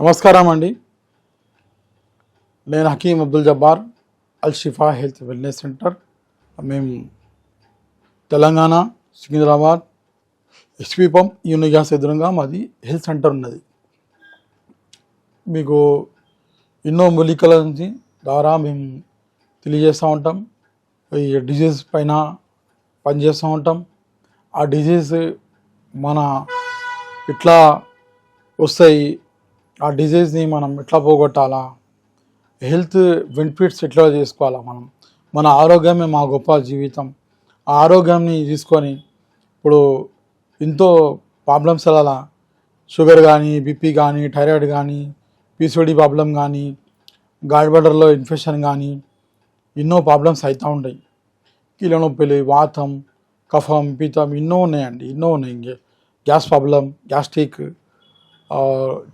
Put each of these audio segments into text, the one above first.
నమస్కారం అండి. నేను Hakeem Abdul Jabbar Al Shifa health wellness centre. మేము Telangana Secunderabad HP pump uni gas ఎదురుగా మాది హెల్త్ సెంటర్ ఉన్నది. మీకు ఎన్నో మూలికల నుంచి ద్వారా మేము తెలియజేస్తూ ఉంటాం. ఈ డిజీజ్ పైన పనిచేస్తూ ఉంటాం. ఆ డిజీజ్ మన ఇట్లా వస్తాయి ఆ డిజీజ్ని మనం ఎట్లా పోగొట్టాలా? హెల్త్ బెనిఫిట్స్ ఎట్లా చేసుకోవాలా మనం? మన ఆరోగ్యమే మా గొప్ప జీవితం. ఆ ఆరోగ్యాన్ని తీసుకొని ఇప్పుడు ఎంతో ప్రాబ్లమ్స్ అలా షుగర్ కానీ బీపీ కానీ థైరాయిడ్ కానీ పీసీఓడి ప్రాబ్లం కానీ గాడ్ బడర్లో ఇన్ఫెక్షన్ కానీ ఎన్నో ప్రాబ్లమ్స్ అవుతూ ఉంటాయి. కీళ్ళ నొప్పిలు వాతం కఫం పీతం ఎన్నో ఉన్నాయండి. ఎన్నో ఉన్నాయి ఇంకే. గ్యాస్ ప్రాబ్లం గ్యాస్ట్రిక్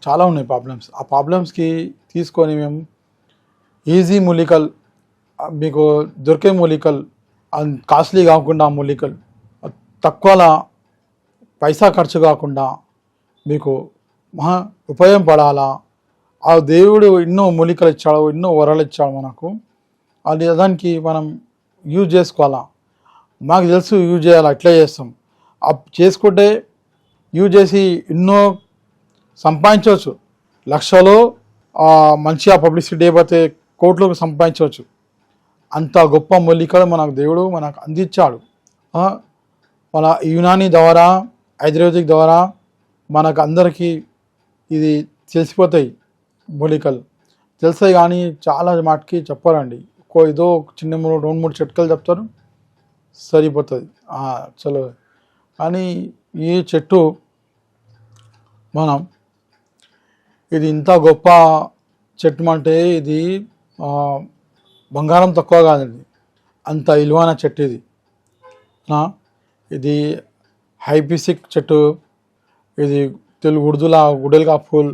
చాలా ఉన్నాయి ప్రాబ్లమ్స్ ఆ ప్రాబ్లమ్స్కి తీసుకొని మేము ఈజీ మూలికలు మీకు దొరికే మూలికలు కాస్ట్లీ కాకుండా మూలికల్ మూలికలు తక్కువలో పైసా ఖర్చు కాకుండా మీకు మహా ఉపయోగపడాలా ఆ దేవుడు ఎన్నో మూలికలు ఇచ్చాడు ఎన్నో వరాలు ఇచ్చాడు మనకు. అది దానికి మనం యూజ్ చేసుకోవాలా? మాకు తెలుసు యూజ్ చేయాలి? అట్లే చేస్తాం? అప్ చేసుకుంటే యూజ్ చేసి ఎన్నో సంపాదించవచ్చు. లక్షలో మంచిగా పబ్లిసిటీ అయిపోతే కోట్లకు సంపాదించవచ్చు. అంత గొప్ప మూలికలు మనకు దేవుడు మనకు అందించాడు. మన యునాని ద్వారా ఆయుర్వేదిక్ ద్వారా మనకు అందరికీ ఇది తెలిసిపోతాయి మూలికలు తెలుస్తాయి కానీ చాలా మాటకి చెప్పారండి ఒక్కో ఏదో ఒక చిన్న మూడు రెండు మూడు చెట్టుకలు చెప్తారు సరిపోతుంది చలో. కానీ ఈ చెట్టు మనం ఇది ఇంత గొప్ప చెట్టు అంటే ఇది బంగారం తక్కువ కాదండి. అంత విలువైన చెట్టు ఇది. ఇది హైపిసిక్ చెట్టు. ఇది తెలుగు ఉడుదల గుడెల్గా ఫూల్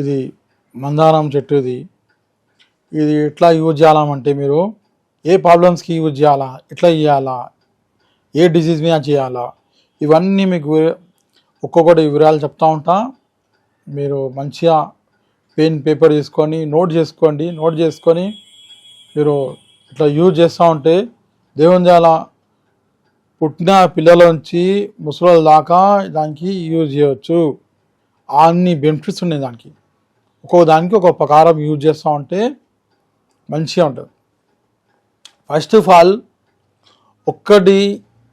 ఇది మందారం చెట్టు ఇది. ఇది ఎట్లా యూజ్ చేయాలంటే మీరు ఏ ప్రాబ్లమ్స్కి యూజ్ చేయాలా ఎట్లా చేయాలా ఏ డిసీజ్ మీద చేయాలా ఇవన్నీ మీకు ఒక్కొక్కటి వివరాలు చెప్తా ఉంటా. మీరు మంచిగా పెయిన్ పేపర్ తీసుకొని నోట్ చేసుకోండి నోట్ చేసుకొని మీరు ఇట్లా యూజ్ చేస్తూ ఉంటే దేవుని జాల పుట్టిన పిల్లల నుంచి ముసలి దాకా దానికి యూజ్ చేయవచ్చు అన్ని బెనిఫిట్స్ ఉన్నాయి దానికి. ఒక్కొక్క దానికి ఒక ప్రకారం యూజ్ చేస్తూ ఉంటే మంచిగా ఉంటుంది. ఫస్ట్ ఆఫ్ ఆల్ ఒక్కటి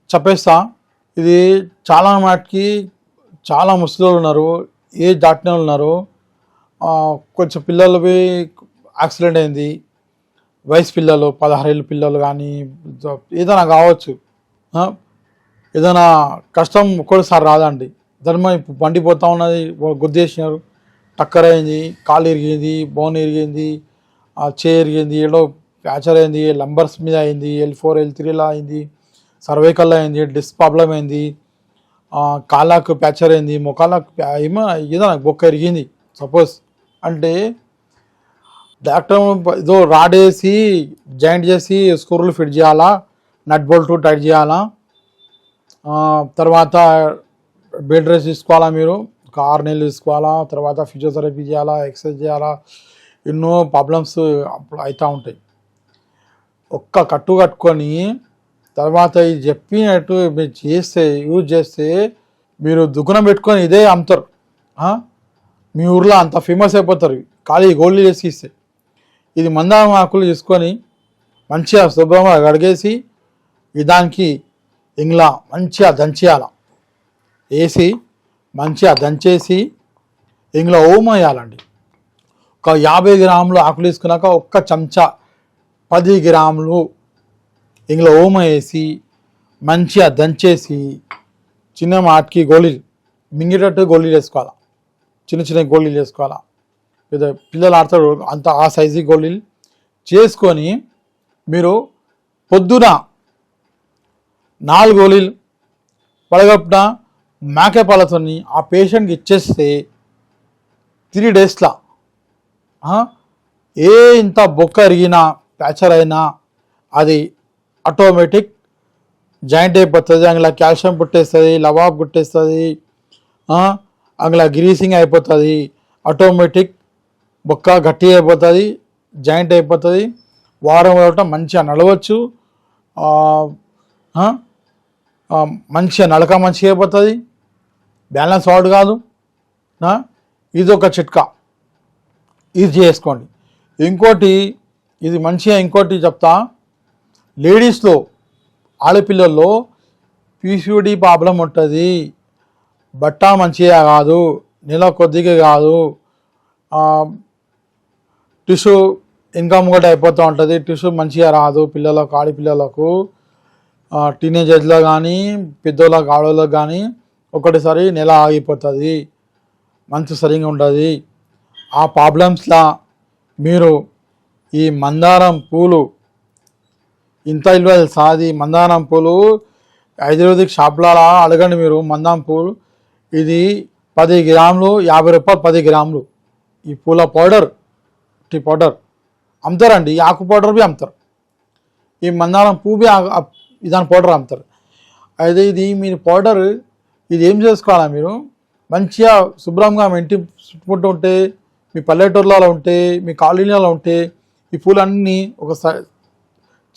చెప్పేస్తా. ఇది చాలా మాటికి చాలా ముసలి ఉన్నారు. ఏ దాటిన ఉన్నారు కొంచెం పిల్లలవి యాక్సిడెంట్ అయింది. వయసు పిల్లలు పదహారేళ్ళ పిల్లలు కానీ ఏదైనా కావచ్చు ఏదైనా కష్టం ఒక్కసారి రాదండి. ధర్మం ఇప్పుడు బండి పోతా ఉన్నది గుద్దేసినారు టక్కర్ అయింది కాలు ఇరిగింది బోన్ ఇరిగింది ఆ చే ఇరిగింది ఏడో ఫ్యాచర్ అయింది లంబర్స్ మీద అయింది ఎల్ ఫోర్ ఎల్ త్రీలో అయింది సర్వైకల్ అయింది డిస్క్ ప్రాబ్లం అయింది. కాళ్ళకు ప్యాచర్ అయింది మొకాలకు ఏమో ఏదో నాకు బొక్క ఎరిగింది సపోజ్. అంటే డాక్టర్ ఏదో రాడ్ వేసి జాయింట్ చేసి స్క్రూలు ఫిట్ చేయాలా నట్ బోల్ట్ టైట్ చేయాలా తర్వాత బెడ్ రెస్ట్ తీసుకోవాలా మీరు ఒక ఆరు నెలలు తీసుకోవాలా తర్వాత ఫిజియోథెరపీ చేయాలా ఎక్సర్సైజ్ చేయాలా ఎన్నో ప్రాబ్లమ్స్ అప్పుడు అవుతూ ఉంటాయి. ఒక్క కట్టు కట్టుకొని తర్వాత ఇది చెప్పినట్టు మీరు చేస్తే యూజ్ చేస్తే మీరు దుకాణం పెట్టుకొని ఇదే అమ్ముతారు. మీ ఊర్లో అంత ఫేమస్ అయిపోతారు. ఖాళీ గోల్డ్ చేసి ఇస్తే. ఇది మందారం ఆకులు తీసుకొని మంచిగా శుభ్రంగా కడిగేసి దానికి ఇంగ్లా మంచిగా దంచేయాల. వేసి మంచిగా దంచేసి ఇంగ్లా ఓమ వేయాలండి ఒక యాభై గ్రాములు ఆకులు తీసుకున్నాక ఒక్క చెంచా పది గ్రాములు ఇందులో ఓమ వేసి మంచిగా దంచేసి చిన్న మాటికి గోళీలు మింగేటట్టు గోళీలు వేసుకోవాలి. చిన్న చిన్న గోళీలు వేసుకోవాలా. లేదా పిల్లలు ఆడతారు అంత ఆ సైజు గోళీలు చేసుకొని మీరు పొద్దున నాలుగు గోళీలు పడగప్పున మేకే పాలతోని ఆ పేషెంట్కి ఇచ్చేస్తే త్రీ డేస్లో. ఏ ఇంత బొక్క ఎరిగినా ప్యాచర్ అయినా అది ఆటోమేటిక్ జాయింట్ అయిపోతుంది అందులో కాల్షియం పుట్టేస్తుంది లవాబ్ పుట్టేస్తుంది అందులో గ్రీసింగ్ అయిపోతుంది ఆటోమేటిక్ బొక్క గట్టి అయిపోతుంది జాయింట్ అయిపోతుంది వారం వారం మంచిగా నడవచ్చు మంచిగా నడక మంచిగా అయిపోతుంది బ్యాలెన్స్ అవుట్ కాదు ఇది ఒక చిట్కా ఇది చేసుకోండి. ఇంకోటి ఇది మంచిగా ఇంకోటి చెప్తా లేడీస్లో ఆడపిల్లల్లో పీసీఓడి ప్రాబ్లం ఉంటుంది. బట్ట మంచిగా కాదు నెల కొద్దిగా కాదు టిష్యూ ఇన్కమ్ కూడా అయిపోతూ ఉంటుంది. టిష్యూ మంచిగా రాదు పిల్లలకు ఆడపిల్లలకు. టీనేజర్లో కానీ పెద్దోళ్ళకు ఆడవాళ్ళకు కానీ ఒకటిసారి నెల ఆగిపోతుంది. మంచి సరిగా ఉంటుంది ఆ ప్రాబ్లమ్స్లా మీరు ఈ మందారం పూలు ఇంత ఇల్లు సాది మందారం పూలు ఆయుర్వేదిక్ షాప్లలో అడగండి మీరు మందారం పూలు. ఇది పది గ్రాములు యాభై రూపాయలు పది గ్రాములు. ఈ పూల పౌడర్ టీ పౌడర్ అమ్ముతారండి. ఈ ఆకు పౌడర్ బి అమ్ముతారు. ఈ మందారం పువ్వు బి దాని పౌడర్ అమ్ముతారు. అయితే ఇది మీరు పౌడర్ ఇది ఏం చేసుకోవాలా మీరు? మంచిగా శుభ్రంగా మీ ఇంటి చుట్టుముట్టు ఉంటే మీ పల్లెటూర్లలో ఉంటే మీ కాలనీలలో ఉంటే ఈ పూలన్నీ ఒక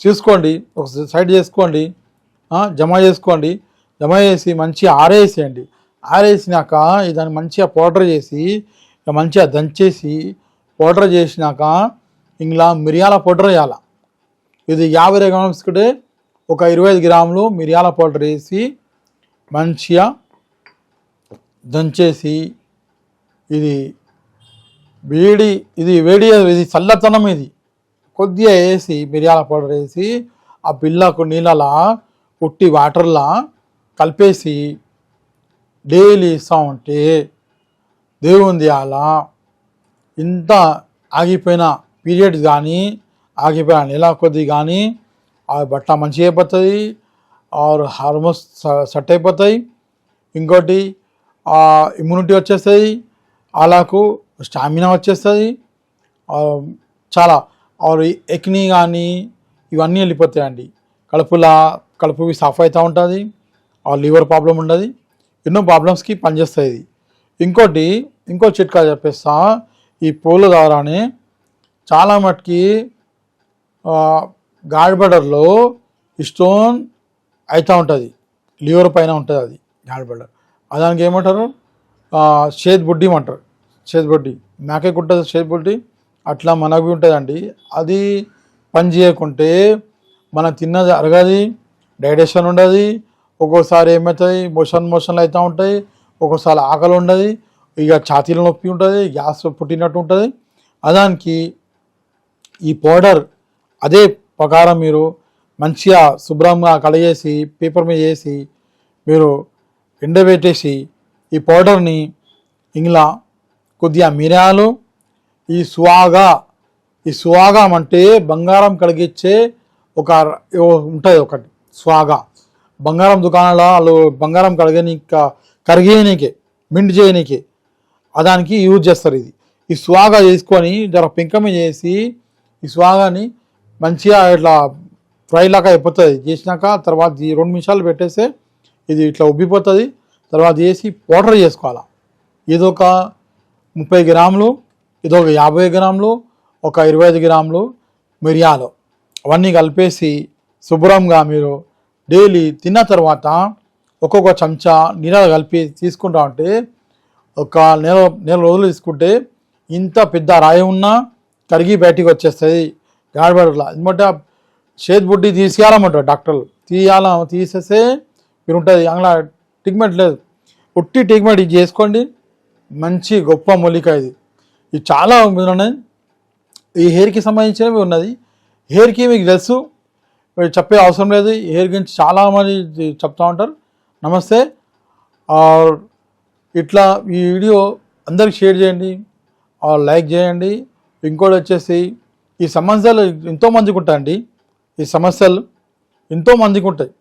చూసుకోండి ఒక సైడ్ చేసుకోండి జమ చేసుకోండి జమ చేసి మంచిగా ఆరేసేయండి. ఆరేసినాక దాన్ని మంచిగా పౌడర్ చేసి ఇక మంచిగా దంచేసి పౌడర్ చేసినాక ఇంకా మిరియాల పౌడర్ వేయాలి. ఇది యాభై గ్రామ్స్ కంటే ఒక ఇరవై ఐదు గ్రాములు మిరియాల పౌడర్ వేసి మంచిగా దంచేసి ఇది వేడి ఇది వేడి ఇది చల్లతనం ఇది. కొద్దిగా వేసి మిరియాల పౌడర్ వేసి ఆ పిల్లకు నీళ్ళలా ఉట్టి వాటర్లా కలిపేసి డైలీ ఇస్తూ ఉంటే దేవుంది అలా. ఇంత ఆగిపోయిన పీరియడ్స్ కానీ ఆగిపోయిన నెల కొద్ది కానీ ఆ బట్ట మంచిగా అయిపోతుంది ఆర్ హార్మోన్స్ సెట్ అయిపోతాయి. ఇంకోటి ఇమ్యూనిటీ వచ్చేస్తుంది అలాకు స్టామినా వచ్చేస్తుంది చాలా ఆరు ఎక్ని కానీ ఇవన్నీ వెళ్ళిపోతాయండి. కడుపులా కడుపు సాఫ్ అవుతూ ఉంటుంది ఆ లివర్ ప్రాబ్లం ఉండదు ఎన్నో ప్రాబ్లమ్స్కి పనిచేస్తుంది. ఇంకోటి ఇంకో చిట్కా చెప్పేస్తా ఈ పూల ద్వారానే చాలా మటుకి గాడ్బడర్లో స్టోన్ అవుతూ ఉంటుంది. లివర్ పైన ఉంటుంది అది గాడ్బడర్ దానికి ఏమంటారు? చేతి బుడ్డి అంటారు చేతి బుడ్డి. మేకే ఉంటుంది చేతి బుడ్డి. అట్లా మనకు ఉంటుందండి. అది పని చేయకుంటే మనం తిన్నది అరగది డైజెషన్ ఉండదు ఒక్కోసారి ఏమవుతుంది మోషన్ మోషన్లు అవుతూ ఉంటాయి ఒక్కోసారి ఆకలి ఉండదు ఇక ఛాతీల నొప్పి ఉంటుంది గ్యాస్ పుట్టినట్టు ఉంటుంది. అదానికి ఈ పౌడర్ అదే ప్రకారం మీరు మంచిగా శుభ్రంగా కలగేసి పేపర్ మీద వేసి మీరు ఎండబెట్టేసి ఈ పౌడర్ని ఇంగ్లా కొద్దిగా మిరియాలు ఈ సువాగా ఈ సువాగం అంటే బంగారం కడిగిచ్చే ఒక ఉంటుంది ఒకటి స్వాగా. బంగారం దుకాణాల వాళ్ళు బంగారం కడిగని కరిగేయనీకే మింట్ చేయనీకే దానికి యూజ్ చేస్తారు ఇది. ఈ స్వాగా చేసుకొని జర పెంకమ చేసి ఈ స్వాగాని మంచిగా ఇట్లా ఫ్రై లాగా అయిపోతుంది. చేసినాక తర్వాత రెండు నిమిషాలు పెట్టేస్తే ఇది ఇట్లా ఉబ్బిపోతుంది. తర్వాత చేసి పౌడర్ చేసుకోవాలి. ఇదొక ముప్పై గ్రాములు ఇదొక యాభై గ్రాములు ఒక ఇరవై ఐదు గ్రాములు మిరియాలు. అవన్నీ కలిపేసి శుభ్రంగా మీరు డైలీ తిన్న తర్వాత ఒక్కొక్క చెంచా నీళ్ళు కలిపి తీసుకుంటా ఉంటే ఒక నెల నెల రోజులు తీసుకుంటే ఇంత పెద్ద రాయి ఉన్నా కరిగి బయటికి వచ్చేస్తుంది. గాడిపడట్లా ఎందుకంటే చేతి బుడ్డి తీసేయాలన్నమాట డాక్టర్లు తీయాల తీసేస్తే మీరు ఉంటుంది అందులో ట్రీట్మెంట్ లేదు. ఉట్టి ట్రీట్మెంట్ ఇది చేసుకోండి. మంచి గొప్ప మూలిక ఇది. ఇది చాలా ఉన్నాయి ఈ హెయిర్కి సంబంధించినవి ఉన్నది. హెయిర్కి మీకు తెలుసు చెప్పే అవసరం లేదు. ఈ హెయిర్ గురించి చాలా మంది చెప్తా ఉంటారు. నమస్తే. ఇట్లా ఈ వీడియో అందరికి షేర్ చేయండి. లైక్ చేయండి. ఇంకోటి వచ్చేసి ఈ సమస్యలు ఎంతో మందికి ఉంటాయండి ఈ సమస్యలు ఎంతో మందికి ఉంటాయి.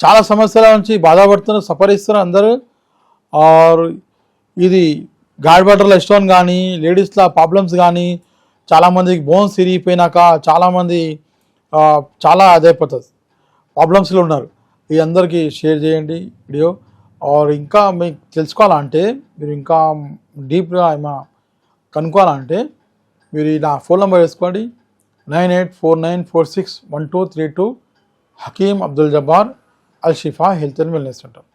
చాలా సమస్యల నుంచి బాధపడుతున్నారు సఫరిస్తున్నారు అందరూ. ఆర్ ఇది గాడ్ వాటర్లో స్టోన్ కానీ లేడీస్లో ప్రాబ్లమ్స్ కానీ చాలామందికి బోన్స్ విరిగిపోయినాక చాలామంది చాలా అదైపోతుంది ప్రాబ్లమ్స్లో ఉన్నారు. ఈ అందరికీ షేర్ చేయండి వీడియో. ఆర్ ఇంకా మీకు తెలుసుకోవాలంటే మీరు ఇంకా డీప్గా ఏమైనా కనుక్కోవాలంటే మీరు నా ఫోన్ నెంబర్ వేసుకోండి. Nine eight four nine four six one two three two Hakeem Abdul Jabbar Al Shifa health and wellness centre.